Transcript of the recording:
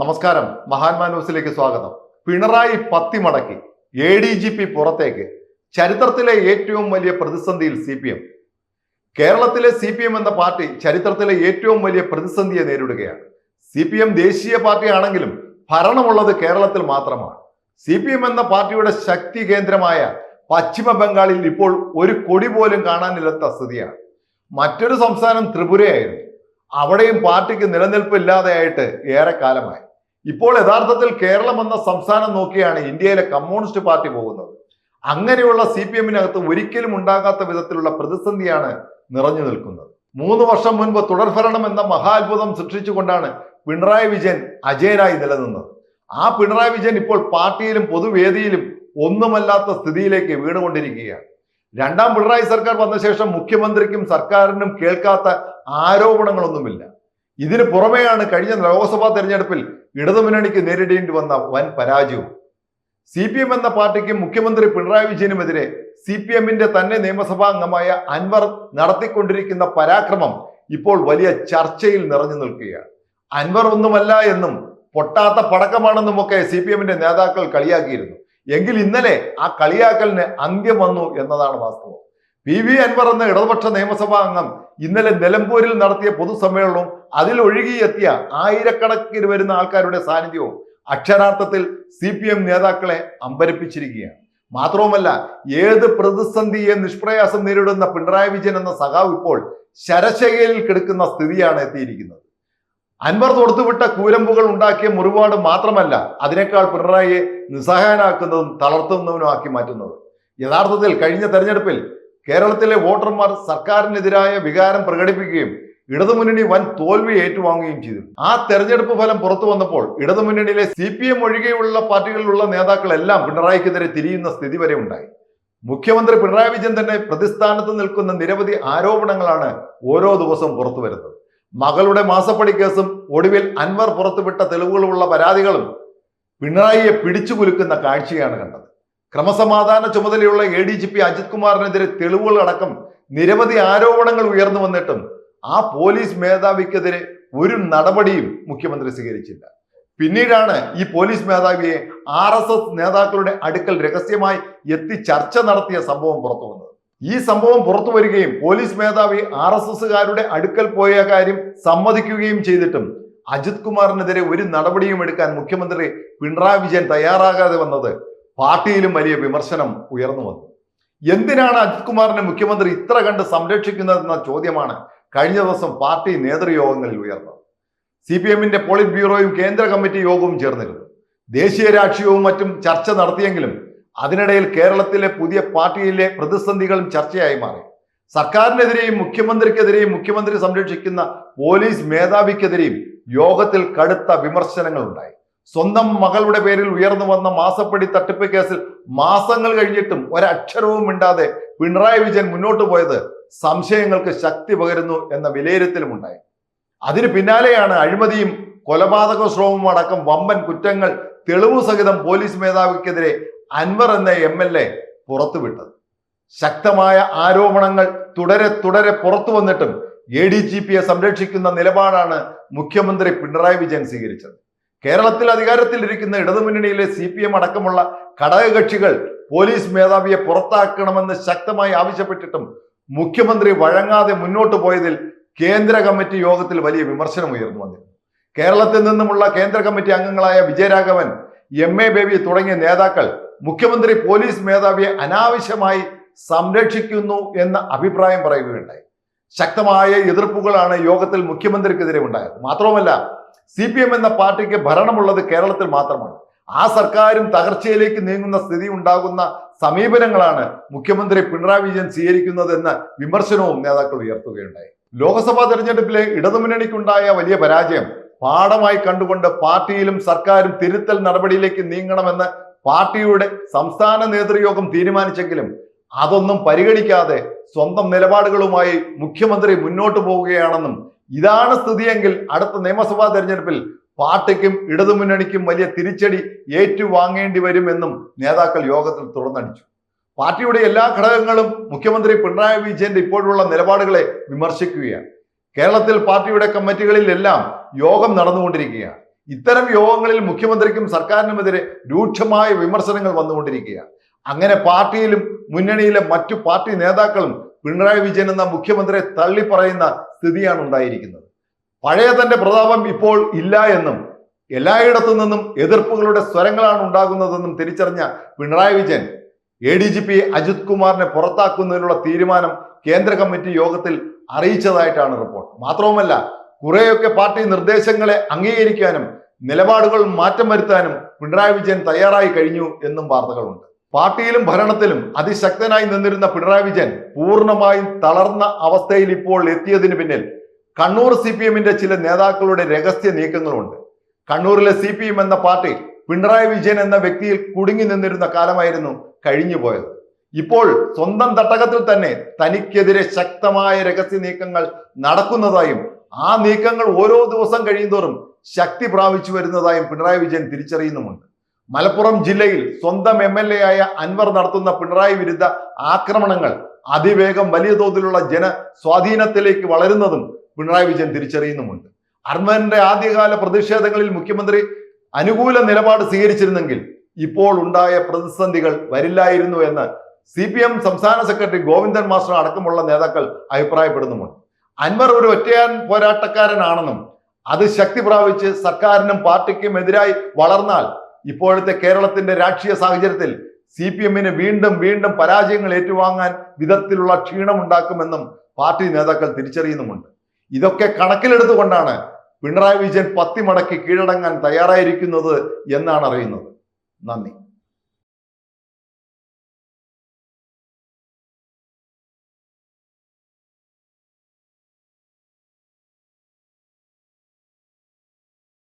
നമസ്കാരം. മഹാത്മാ ന്യൂസിലേക്ക് സ്വാഗതം. പിണറായി പത്തി മടക്കി എ ഡി ജി പി പുറത്തേക്ക്. ചരിത്രത്തിലെ ഏറ്റവും വലിയ പ്രതിസന്ധിയിൽ സി പി എം കേരളത്തിലെ സി പി എം എന്ന പാർട്ടി ചരിത്രത്തിലെ ഏറ്റവും വലിയ പ്രതിസന്ധിയെ നേരിടുകയാണ്. സി പി എം ദേശീയ പാർട്ടിയാണെങ്കിലും ഭരണമുള്ളത് കേരളത്തിൽ മാത്രമാണ്. സി പി എം എന്ന പാർട്ടിയുടെ ശക്തി കേന്ദ്രമായ പശ്ചിമ ബംഗാളിൽ ഇപ്പോൾ ഒരു കൊടി പോലും കാണാനില്ലാത്ത സ്ഥിതിയാണ്. മറ്റൊരു സംസ്ഥാനം ത്രിപുരയായിരുന്നു. അവിടെയും പാർട്ടിക്ക് നിലനിൽപ്പില്ലാതെയായിട്ട് ഏറെക്കാലമായി. ഇപ്പോൾ യഥാർത്ഥത്തിൽ കേരളം എന്ന സംസ്ഥാനം നോക്കിയാണ് ഇന്ത്യയിലെ കമ്മ്യൂണിസ്റ്റ് പാർട്ടി പോകുന്നത്. അങ്ങനെയുള്ള സി പി എമ്മിനകത്ത് ഒരിക്കലും ഉണ്ടാകാത്ത വിധത്തിലുള്ള പ്രതിസന്ധിയാണ് നിറഞ്ഞു നിൽക്കുന്നത്. മൂന്ന് വർഷം മുൻപ് തുടർഭരണം എന്ന മഹാത്ഭുതം സൃഷ്ടിച്ചുകൊണ്ടാണ് പിണറായി വിജയൻ അജയനായി നിലനിന്നത്. ആ പിണറായി വിജയൻ ഇപ്പോൾ പാർട്ടിയിലും പൊതുവേദിയിലും ഒന്നുമല്ലാത്ത സ്ഥിതിയിലേക്ക് വീണുകൊണ്ടിരിക്കുകയാണ്. രണ്ടാം പിണറായി സർക്കാർ വന്ന ശേഷം മുഖ്യമന്ത്രിക്കും സർക്കാരിനും കേൾക്കാത്ത ആരോപണങ്ങളൊന്നുമില്ല. ഇതിന് പുറമെയാണ് കഴിഞ്ഞ ലോക്സഭാ തെരഞ്ഞെടുപ്പിൽ ഇടതുമുന്നണിക്ക് നേരിടേണ്ടി വന്ന വൻ പരാജയവും. സി പി എം എന്ന പാർട്ടിക്കും മുഖ്യമന്ത്രി പിണറായി വിജയനുമെതിരെ സി പി എമ്മിന്റെ തന്നെ നിയമസഭാ അംഗമായ അൻവർ നടത്തിക്കൊണ്ടിരിക്കുന്ന പരാക്രമം ഇപ്പോൾ വലിയ ചർച്ചയിൽ നിറഞ്ഞു നിൽക്കുകയാണ്. അൻവർ ഒന്നുമല്ല എന്നും പൊട്ടാത്ത പടക്കമാണെന്നുമൊക്കെ സി പി എമ്മിന്റെ നേതാക്കൾ കളിയാക്കിയിരുന്നു. എങ്കിൽ ഇന്നലെ ആ കളിയാക്കലിന് അന്ത്യം വന്നു എന്നതാണ് വാസ്തവം. പി വി അൻവർ എന്ന ഇടതുപക്ഷ നിയമസഭാ അംഗം ഇന്നലെ നിലമ്പൂരിൽ നടത്തിയ പൊതുസമ്മേളനവും അതിൽ ഒഴുകിയെത്തിയ ആയിരക്കണക്കിന് വരുന്ന ആൾക്കാരുടെ സാന്നിധ്യവും അക്ഷരാർത്ഥത്തിൽ സി പി എം നേതാക്കളെ അമ്പരപ്പിച്ചിരിക്കുകയാണ്. മാത്രവുമല്ല ഏത് പ്രതിസന്ധിയെ നിഷ്പ്രയാസം നേരിടുന്ന പിണറായി വിജയൻ എന്ന സഖാവ് ഇപ്പോൾ ശരശൈലിയിൽ കിടക്കുന്ന സ്ഥിതിയാണ് എത്തിയിരിക്കുന്നത്. അൻവർ തൊടുത്തുവിട്ട കൂരമ്പുകൾ ഉണ്ടാക്കിയ മുറിവാട് മാത്രമല്ല അതിനേക്കാൾ പിണറായിയെ നിസ്സഹായനാക്കുന്നതും തളർത്തുന്നവനുമാക്കി മാറ്റുന്നത്. യഥാർത്ഥത്തിൽ കഴിഞ്ഞ തെരഞ്ഞെടുപ്പിൽ കേരളത്തിലെ വോട്ടർമാർ സർക്കാരിനെതിരായ വികാരം പ്രകടിപ്പിക്കുകയും ഇടതുമുന്നണി വൻ തോൽവി ഏറ്റുവാങ്ങുകയും ചെയ്തു. ആ തെരഞ്ഞെടുപ്പ് ഫലം പുറത്തു വന്നപ്പോൾ ഇടതുമുന്നണിയിലെ സി പി എം ഒഴികെയുള്ള പാർട്ടികളിലുള്ള നേതാക്കളെല്ലാം പിണറായിക്കെതിരെ തിരിയുന്ന സ്ഥിതി വരെ ഉണ്ടായി. മുഖ്യമന്ത്രി പിണറായി വിജയൻ തന്നെ പ്രതിസ്ഥാനത്ത് നിൽക്കുന്ന നിരവധി ആരോപണങ്ങളാണ് ഓരോ ദിവസവും പുറത്തു വരുന്നത്. മകളുടെ മാസപ്പടി കേസും ഒടുവിൽ അൻവർ പുറത്തുവിട്ട തെളിവുകളുള്ള പരാതികളും പിണറായിയെ പിടിച്ചു കാഴ്ചയാണ് കണ്ടത്. ക്രമസമാധാന ചുമതലയുള്ള A D G P Ajith കുമാറിനെതിരെ തെളിവുകൾ അടക്കം നിരവധി ആരോപണങ്ങൾ ഉയർന്നു വന്നിട്ടും ആ പോലീസ് മേധാവിക്കെതിരെ ഒരു നടപടിയും മുഖ്യമന്ത്രി സ്വീകരിച്ചില്ല. പിന്നീടാണ് ഈ പോലീസ് മേധാവിയെ ആർ എസ് എസ് നേതാക്കളുടെ അടുക്കൽ രഹസ്യമായി എത്തി ചർച്ച നടത്തിയ സംഭവം പുറത്തു വന്നത്. ഈ സംഭവം പുറത്തു വരികയും പോലീസ് മേധാവി ആർ എസ് എസുകാരുടെ അടുക്കൽ പോയ കാര്യം സമ്മതിക്കുകയും ചെയ്തിട്ടും അജിത് കുമാറിനെതിരെ ഒരു നടപടിയും എടുക്കാൻ മുഖ്യമന്ത്രി പിണറായി വിജയൻ തയ്യാറാകാതെ വന്നത് പാർട്ടിയിലും വലിയ വിമർശനം ഉയർന്നു വന്നു. എന്തിനാണ് അജിത് കുമാറിനെ മുഖ്യമന്ത്രി ഇത്ര കണ്ട് സംരക്ഷിക്കുന്നതെന്ന ചോദ്യമാണ് കഴിഞ്ഞ ദിവസം പാർട്ടി നേതൃയോഗങ്ങളിൽ ഉയർന്നത്. സി പി എമ്മിന്റെ പോളിറ്റ് ബ്യൂറോയും കേന്ദ്ര കമ്മിറ്റി യോഗവും ചേർന്നിരുന്നു. ദേശീയ രാഷ്ട്രീയവും മറ്റും ചർച്ച നടത്തിയെങ്കിലും അതിനിടയിൽ കേരളത്തിലെ പുതിയ പാർട്ടിയിലെ പ്രതിസന്ധികളും ചർച്ചയായി മാറി. സർക്കാരിനെതിരെയും മുഖ്യമന്ത്രിക്കെതിരെയും മുഖ്യമന്ത്രി സംരക്ഷിക്കുന്ന പോലീസ് മേധാവിക്കെതിരെയും യോഗത്തിൽ കടുത്ത വിമർശനങ്ങൾ ഉണ്ടായി സ്വന്തം മകളുടെ പേരിൽ ഉയർന്നു വന്ന മാസപ്പടി തട്ടിപ്പ് കേസിൽ മാസങ്ങൾ കഴിഞ്ഞിട്ടും ഒരക്ഷരവും മിണ്ടാതെ പിണറായി വിജയൻ മുന്നോട്ട് പോയത് സംശയങ്ങൾക്ക് ശക്തി പകരുന്നു എന്ന വിലയിരുത്തലും ഉണ്ടായി അതിന് പിന്നാലെയാണ് അഴിമതിയും കൊലപാതക ശ്രമവും അടക്കം വമ്പൻ കുറ്റങ്ങൾ തെളിവു സഹിതം പോലീസ് മേധാവിക്കെതിരെ അൻവർ എന്ന എം എൽ എ പുറത്തുവിട്ടത്. ശക്തമായ ആരോപണങ്ങൾ തുടരെ തുടരെ പുറത്തു വന്നിട്ടും എ ഡി ജി പിയെ സംരക്ഷിക്കുന്ന നിലപാടാണ് മുഖ്യമന്ത്രി പിണറായി വിജയൻ സ്വീകരിച്ചത്. കേരളത്തിൽ അധികാരത്തിലിരിക്കുന്ന ഇടതുമുന്നണിയിലെ സി പി എം അടക്കമുള്ള ഘടകകക്ഷികൾ പോലീസ് മേധാവിയെ പുറത്താക്കണമെന്ന് ശക്തമായി ആവശ്യപ്പെട്ടിട്ടും മുഖ്യമന്ത്രി വഴങ്ങാതെ മുന്നോട്ട് പോയതിൽ കേന്ദ്ര കമ്മിറ്റി യോഗത്തിൽ വലിയ വിമർശനം ഉയർന്നു വന്നിരുന്നു കേരളത്തിൽ നിന്നുമുള്ള കേന്ദ്ര കമ്മിറ്റി അംഗങ്ങളായ വിജയരാഘവൻ എം എ ബേബി തുടങ്ങിയ നേതാക്കൾ മുഖ്യമന്ത്രി പോലീസ് മേധാവിയെ അനാവശ്യമായി സംരക്ഷിക്കുന്നു എന്ന അഭിപ്രായം പറയുകയുണ്ടായി. ശക്തമായ എതിർപ്പുകളാണ് യോഗത്തിൽ മുഖ്യമന്ത്രിക്കെതിരെ ഉണ്ടായത്. മാത്രവുമല്ല സി പി എം എന്ന പാർട്ടിക്ക് ഭരണമുള്ളത് കേരളത്തിൽ മാത്രമാണ്. ആ സർക്കാരും തകർച്ചയിലേക്ക് നീങ്ങുന്ന സ്ഥിതി ഉണ്ടാകുന്ന സമീപനങ്ങളാണ് മുഖ്യമന്ത്രി പിണറായി വിജയൻ സ്വീകരിക്കുന്നത് എന്ന വിമർശനവും നേതാക്കൾ ഉയർത്തുകയുണ്ടായി. ലോക്സഭാ തെരഞ്ഞെടുപ്പിലെ ഇടതുമുന്നണിക്കുണ്ടായ വലിയ പരാജയം പാഠമായി കണ്ടുകൊണ്ട് പാർട്ടിയിലും സർക്കാരും തിരുത്തൽ നടപടിയിലേക്ക് നീങ്ങണമെന്ന് പാർട്ടിയുടെ സംസ്ഥാന നേതൃയോഗം തീരുമാനിച്ചെങ്കിലും അതൊന്നും പരിഗണിക്കാതെ സ്വന്തം നിലപാടുകളുമായി മുഖ്യമന്ത്രി മുന്നോട്ട് പോവുകയാണെന്നും ഇതാണ് സ്ഥിതിയെങ്കിൽ അടുത്ത നിയമസഭാ തെരഞ്ഞെടുപ്പിൽ പാർട്ടിക്കും ഇടതുമുന്നണിക്കും വലിയ തിരിച്ചടി ഏറ്റുവാങ്ങേണ്ടി വരുമെന്നും നേതാക്കൾ യോഗത്തിൽ തുറന്നടിച്ചു. പാർട്ടിയുടെ എല്ലാ ഘടകങ്ങളും മുഖ്യമന്ത്രി പിണറായി വിജയന്റെ ഇപ്പോഴുള്ള നിലപാടുകളെ വിമർശിക്കുകയാണ്. കേരളത്തിൽ പാർട്ടിയുടെ കമ്മിറ്റികളിലെല്ലാം യോഗം നടന്നുകൊണ്ടിരിക്കുകയാണ്. ഇത്തരം യോഗങ്ങളിൽ മുഖ്യമന്ത്രിക്കും സർക്കാരിനുമെതിരെ രൂക്ഷമായ വിമർശനങ്ങൾ വന്നുകൊണ്ടിരിക്കുകയാണ്. അങ്ങനെ പാർട്ടിയിലും മുന്നണിയിലെ മറ്റു പാർട്ടി നേതാക്കളും പിണറായി വിജയൻ എന്ന മുഖ്യമന്ത്രിയെ തള്ളിപ്പറയുന്ന സ്ഥിതിയാണ് ഉണ്ടായിരിക്കുന്നത്. പഴയ തന്റെ പ്രതാപം ഇപ്പോൾ ഇല്ല എന്നും എല്ലായിടത്തു നിന്നും എതിർപ്പുകളുടെ സ്വരങ്ങളാണ് ഉണ്ടാകുന്നതെന്നും തിരിച്ചറിഞ്ഞ Pinarayi Vijayan A D G P Ajith കുമാറിനെ പുറത്താക്കുന്നതിനുള്ള തീരുമാനം കേന്ദ്ര കമ്മിറ്റി യോഗത്തിൽ അറിയിച്ചതായിട്ടാണ് റിപ്പോർട്ട്. മാത്രവുമല്ല കുറെയൊക്കെ പാർട്ടി നിർദ്ദേശങ്ങളെ അംഗീകരിക്കാനും നിലപാടുകൾ മാറ്റം വരുത്താനും പിണറായി വിജയൻ തയ്യാറായി കഴിഞ്ഞു എന്നും വാർത്തകളുണ്ട്. പാർട്ടിയിലും ഭരണത്തിലും അതിശക്തനായി നിന്നിരുന്ന പിണറായി വിജയൻ പൂർണമായും തളർന്ന അവസ്ഥയിൽ ഇപ്പോൾ എത്തിയതിന് പിന്നിൽ കണ്ണൂർ സി പി എമ്മിന്റെ ചില നേതാക്കളുടെ രഹസ്യ നീക്കങ്ങളുണ്ട്. കണ്ണൂരിലെ സി പി എം എന്ന പാർട്ടി പിണറായി വിജയൻ എന്ന വ്യക്തിയിൽ കുടുങ്ങി നിന്നിരുന്ന കാലമായിരുന്നു കഴിഞ്ഞു പോയത് ഇപ്പോൾ സ്വന്തം തട്ടകത്തിൽ തന്നെ തനിക്കെതിരെ ശക്തമായ രഹസ്യ നീക്കങ്ങൾ നടക്കുന്നതായും ആ നീക്കങ്ങൾ ഓരോ ദിവസം കഴിയുന്തോറും ശക്തി പ്രാപിച്ചു വരുന്നതായും പിണറായി വിജയൻ തിരിച്ചറിയുന്നുമുണ്ട്. മലപ്പുറം ജില്ലയിൽ സ്വന്തം എം എൽ എ ആയ അൻവർ നടത്തുന്ന പിണറായി വിരുദ്ധ ആക്രമണങ്ങൾ അതിവേഗം വലിയ തോതിലുള്ള ജന സ്വാധീനത്തിലേക്ക് വളരുന്നതും പിണറായി വിജയൻ തിരിച്ചറിയുന്നുമുണ്ട്. അൻവറിന്റെ ആദ്യകാല പ്രതിഷേധങ്ങളിൽ മുഖ്യമന്ത്രി അനുകൂല നിലപാട് സ്വീകരിച്ചിരുന്നെങ്കിൽ ഇപ്പോൾ ഉണ്ടായ പ്രതിസന്ധികൾ വരില്ലായിരുന്നു എന്ന് സി പി എം സംസ്ഥാന സെക്രട്ടറി ഗോവിന്ദൻ മാസ്റ്റർ അടക്കമുള്ള നേതാക്കൾ അഭിപ്രായപ്പെടുന്നുമുണ്ട്. അൻവർ ഒരു ഒറ്റയാൻ പോരാട്ടക്കാരനാണെന്നും അത് ശക്തി പ്രാപിച്ച് സർക്കാരിനും പാർട്ടിക്കും എതിരായി വളർന്നാൽ ഇപ്പോഴത്തെ കേരളത്തിന്റെ രാഷ്ട്രീയ സാഹചര്യത്തിൽ സി പി എമ്മിന് വീണ്ടും വീണ്ടും പരാജയങ്ങൾ ഏറ്റുവാങ്ങാൻ വിധത്തിലുള്ള ക്ഷീണമുണ്ടാക്കുമെന്നും പാർട്ടി നേതാക്കൾ തിരിച്ചറിയുന്നുമുണ്ട്. ഇതൊക്കെ കണക്കിലെടുത്തുകൊണ്ടാണ് പിണറായി വിജയൻ പത്തിമടക്കി കീഴടങ്ങാൻ തയ്യാറായിരിക്കുന്നത് എന്നാണ് അറിയുന്നത്. നന്ദി.